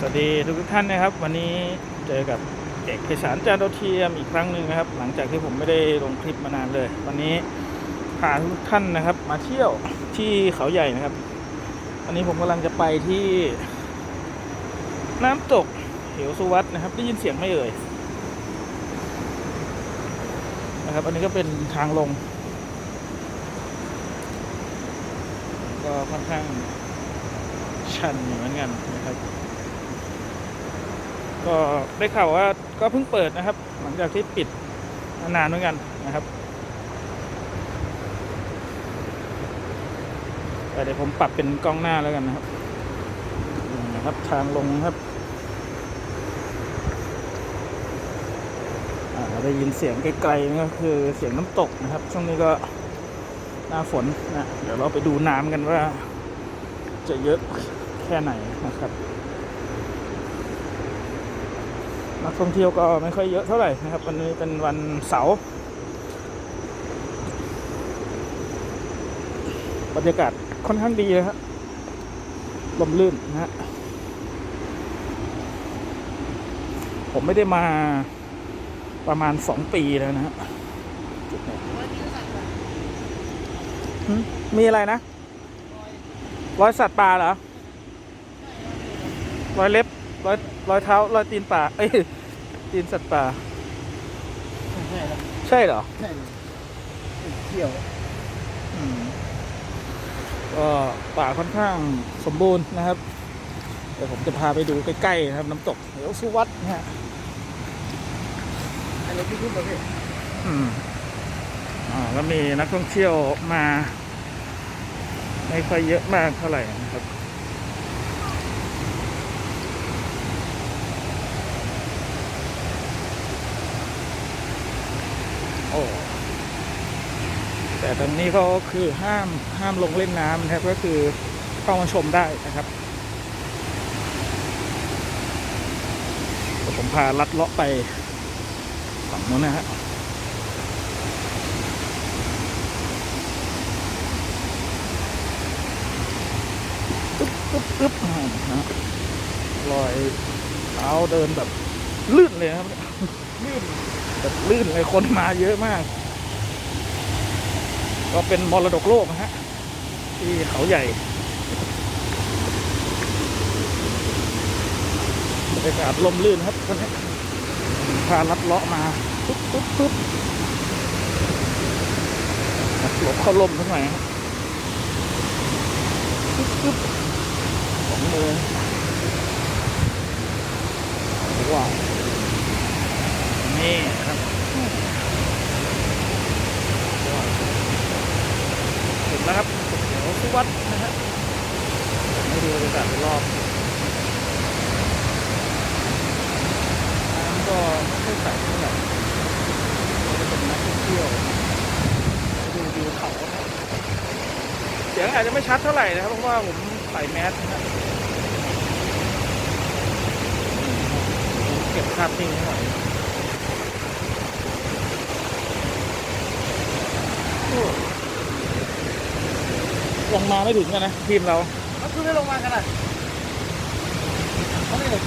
สวัสดีทุกท่านนะครับ วันนี้เจอกับเอกเพชรสารจานโดเทียมอีกครั้งหนึ่งนะครับ หลังจากที่ผมไม่ได้ลงคลิปมานานเลย วันนี้พาทุกท่านนะครับ มาเที่ยวที่เขาใหญ่นะครับวันนี้ผมกำลังจะไปที่ น้ำตกเหวสุวัตนะครับ ได้ยินเสียงไม่เอ่ยนะครับ อันนี้ก็เป็นทางลง ก็ค่อนข้างชันเหมือนกันนะครับ ก็ได้ข่าวว่าก็เพิ่งเปิดนะครับ หลังจากที่ปิดนานเหมือนกันนะครับแต่เดี๋ยวผมปรับเป็นกล้องหน้าแล้วกันนะครับนี่นะครับทางลงครับได้ยินเสียงไกลๆนี่ก็คือเสียงน้ำตกนะครับ ช่วงนี้ก็หน้าฝนนะเดี๋ยวเราไปดูน้ำกันว่า จะเยอะแค่ไหนนะครับ นักท่องเที่ยวก็ไม่ค่อยเยอะเท่าไหร่นะครับ วันนี้เป็นวันเสาร์บรรยากาศค่อนข้างดีนะครับลมลื่นนะฮะผมไม่ได้มาประมาณสองปีแล้วนะฮะมีอะไรนะ รอยสัตว์ป่าเหรอ รอยเล็บ รอยรอยเท้ารอยตีนป่า เอ้ย ตีนสัตว์ป่า ใช่ครับใช่เหรอ ใช่เที่ยวอืมก็ป่าค่อนข้างสมบูรณ์นะครับ เดี๋ยวผมจะพาไปดูใกล้ๆนะครับ น้ำตกเหวสุวัตนะฮะอันนี้พี่พูดประเภทอืมอ่าแล้วมีนักท่องเที่ยวมา ไม่ค่อยเยอะมากเท่าไหร่นะครับ แต่ตอนนี้ก็คือห้ามห้ามลงเล่นน้ำนะครับ ก็คือเข้ามาชมได้นะครับผมพาลัดเลาะไปฝั่งนู้นนะฮะปึ๊บปึ๊บปึ๊บอ่านะรอยเท้าเดินแบบลื่นเลยครับลื่นแบบลื่นเลยคนมาเยอะมาก ก็เป็นมรดกโลกนะฮะ ที่เขาใหญ่บรรยากาศลมลื่นครับตอนนี้พาลัดเลาะมาปุ๊บปุ๊บปุ๊บหลบเข้าลมทั้งหน่อยครับปุ๊บปุ๊บสองมือว้าวนี่ครับว้าวถึงแล้วครับเดี๋ยวสุวัดนะฮะ ให้ดูบรรยากาศรอบน้ำก็ไม่ค่อยใสเท่าไหร่ก็จะเป็นนักท่องเที่ยวดูวิวเขาเสียงอาจจะไม่ชัดเท่าไหร่นะครับ เพราะว่าผมใส่แมสนะครับเก็บภาพนิ่งหน่อยโอ้ลงมาไม่ถึงกันนะ ทีมเรา ขึ้นได้ลงมากันอะเขาไม่เลย